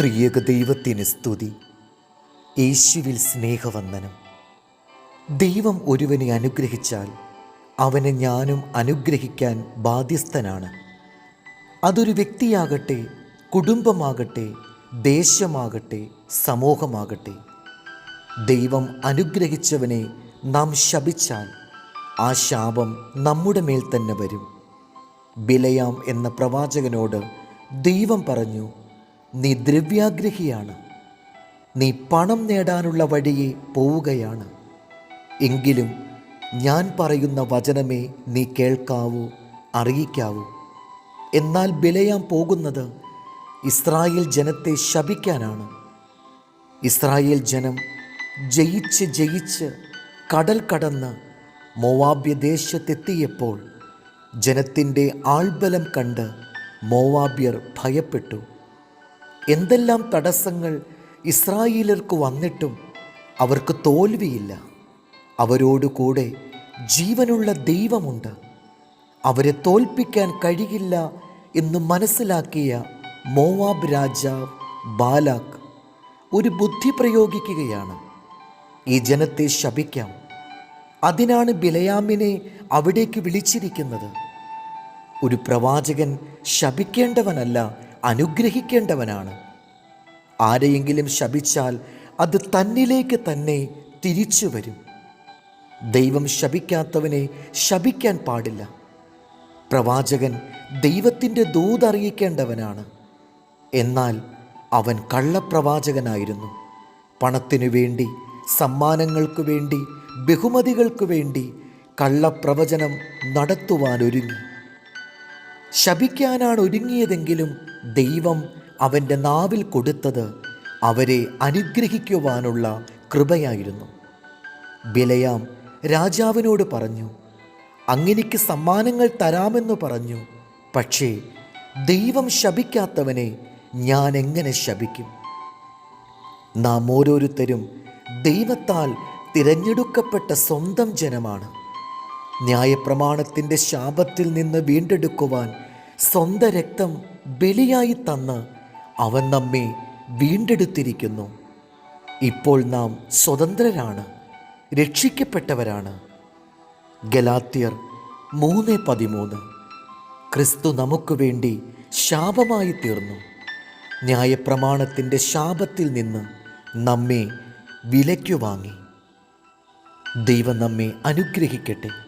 ത്രിയേക ദൈവത്തിന് സ്തുതി. യേശുവിൽ സ്നേഹവന്ദനം. ദൈവം ഒരുവനെ അനുഗ്രഹിച്ചാൽ അവനെ ഞാനും അനുഗ്രഹിക്കാൻ ബാധ്യസ്ഥനാണ്. അതൊരു വ്യക്തിയാകട്ടെ കുടുംബമാകട്ടെ ദേശമാകട്ടെ സമൂഹമാകട്ടെ. ദൈവം അനുഗ്രഹിച്ചവനെ നാം ശപിച്ചാൽ ആ ശാപം നമ്മുടെ മേൽ തന്നെ വരും. ബിലയാം എന്ന പ്രവാചകനോട് ദൈവം പറഞ്ഞു നീ ദ്രവ്യാഗ്രഹിയാണ്. നീ പണം നേടാനുള്ള വഴിയെ പോവുകയാണ്. എങ്കിലും ഞാൻ പറയുന്ന വചനമേ നീ കേൾക്കാവൂ അറിയിക്കാവൂ. എന്നാൽ ബിലയാം പോകുന്നത് ഇസ്രായേൽ ജനത്തെ ശപിക്കാനാണ്. ഇസ്രായേൽ ജനം ജയിച്ച് ജയിച്ച് കടൽ കടന്ന് മോവാബ്യ ദേശത്തെത്തിയപ്പോൾ ജനത്തിന്റെ ആൾബലം കണ്ട് മോവാബ്യർ ഭയപ്പെട്ടു. എന്തെല്ലാം തടസ്സങ്ങൾ ഇസ്രായേലർക്ക് വന്നിട്ടും അവർക്ക് തോൽവിയില്ല. അവരോടുകൂടെ ജീവനുള്ള ദൈവമുണ്ട്. അവരെ തോൽപ്പിക്കാൻ കഴിയില്ല എന്ന് മനസ്സിലാക്കിയ മോവാബ് രാജാവ് ബാലാക്ക് ഒരു ബുദ്ധി പ്രയോഗിക്കുകയാണ്. ഈ ജനത്തെ ശപിക്കാം. അതിനാണ് ബിലയാമിനെ അവിടേക്ക് വിളിച്ചിരിക്കുന്നത്. ഒരു പ്രവാചകൻ ശപിക്കേണ്ടവനല്ല അനുഗ്രഹിക്കേണ്ടവനാണ്. ആരെയെങ്കിലും ശപിച്ചാൽ അത് തന്നിലേക്ക് തന്നെ തിരിച്ചു വരും. ദൈവം ശപിക്കാത്തവനെ ശപിക്കാൻ പാടില്ല. പ്രവാചകൻ ദൈവത്തിന്റെ ദൂതറിയിക്കേണ്ടവനാണ് എന്നാൽ അവൻ കള്ളപ്രവാചകനായിരുന്നു. പണത്തിനു വേണ്ടി സമ്മാനങ്ങൾക്കു വേണ്ടി ബഹുമതികൾക്കു വേണ്ടി കള്ളപ്രവചനം നടത്തുവാൻ ഒരുങ്ങി ശപിക്കാനാണ് ഒരുങ്ങിയതെങ്കിലും ദൈവം അവന്റെ നാവിൽ കൊടുത്തത് അവരെ അനുഗ്രഹിക്കുവാനുള്ള കൃപയായിരുന്നു. ബിലയാം രാജാവിനോട് പറഞ്ഞു അങ്ങനിക്ക് സമ്മാനങ്ങൾ തരാമെന്ന് പറഞ്ഞു. പക്ഷേ ദൈവം ശപിക്കാത്തവനെ ഞാൻ എങ്ങനെ ശപിക്കും? നാം ഓരോരുത്തരും ദൈവത്താൽ തിരഞ്ഞെടുക്കപ്പെട്ട സ്വന്തം ജനമാണ്. ന്യായപ്രമാണത്തിന്റെ ശാപത്തിൽ നിന്ന് വീണ്ടെടുക്കുവാൻ സ്വന്തം രക്തം ബലിയായി തന്ന് അവൻ നമ്മെ വീണ്ടെടുത്തിരിക്കുന്നു. ഇപ്പോൾ നാം സ്വതന്ത്രരാണ് രക്ഷിക്കപ്പെട്ടവരാണ്. ഗലാത്യർ മൂന്ന് പതിമൂന്ന്. ക്രിസ്തു നമുക്ക് വേണ്ടി ശാപമായി തീർന്നു. ന്യായപ്രമാണത്തിന്റെ ശാപത്തിൽ നിന്ന് നമ്മെ വിലയ്ക്കു വാങ്ങി. ദൈവം നമ്മെ അനുഗ്രഹിക്കട്ടെ.